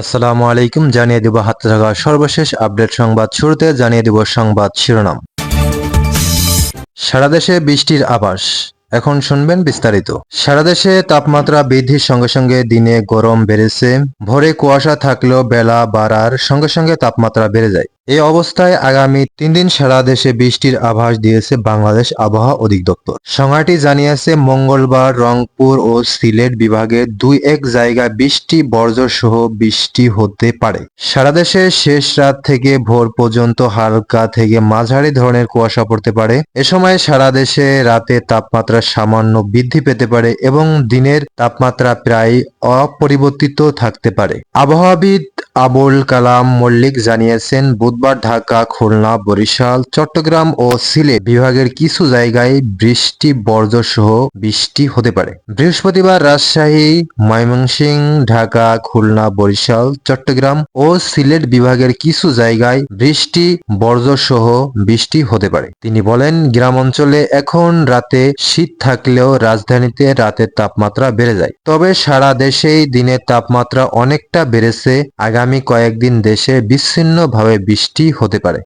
আসসালামু আলাইকুম, জানিয়ে দেব হাতে থাকা সর্বশেষ আপডেট সংবাদ শুরুতে জানিয়ে দেব সংবাদ শিরোনাম। সারা দেশে বৃষ্টির আবাস এখন শুনবেন বিস্তারিত। সারা দেশে তাপমাত্রা বৃদ্ধির সঙ্গে সঙ্গে দিনে গরম বেড়েছে, ভোরে কুয়াশা থাকলেও বেলা বাড়ার সঙ্গে সঙ্গে তাপমাত্রা বেড়ে যায়। এই অবস্থায় আগামী তিন দিন সারা দেশে বৃষ্টির আভাস দিয়েছে বাংলাদেশ আবহাওয়া অধিদপ্তর। সংহাটি জানিয়েছে, মঙ্গলবার রংপুর ও সিলেট বিভাগে দুই এক জায়গায় বৃষ্টি বর্জ্য সহ বৃষ্টি হতে পারে। সারা দেশে শেষ রাত থেকে ভোর পর্যন্ত হালকা থেকে মাঝারি ধরনের কুয়াশা পড়তে পারে। এ সময় সারা দেশে রাতে তাপমাত্রা সামান্য বৃদ্ধি পেতে পারে এবং দিনের তাপমাত্রা প্রায় অপরিবর্তিত থাকতে পারে। আবহাওয়াবিদ আবুল কালাম মল্লিক জানিয়েছেন, বুধবার ঢাকা, খুলনা, বরিশাল, চট্টগ্রাম ও সিলেট বিভাগের কিছু জায়গায় বৃষ্টি বর্জ্য সহ বৃষ্টি হতে পারে। বৃহস্পতিবার রাজশাহী, ময়মনসিং, ঢাকা, খুলনা, বরিশাল, চট্টগ্রাম ও সিলেট বিভাগের কিছু জায়গায় বৃষ্টি বর্জ্য সহ বৃষ্টি হতে পারে। তিনি বলেন গ্রাম অঞ্চলে এখন রাতে শীত থাকলেও রাজধানীতে রাতের তাপমাত্রা বেড়ে যায়। তবে সারা দেশেই দিনের তাপমাত্রা অনেকটা বেড়েছে। আগামী কয়েকদিন দেশে বিচ্ছিন্নভাবে বৃষ্টি হতে পারে।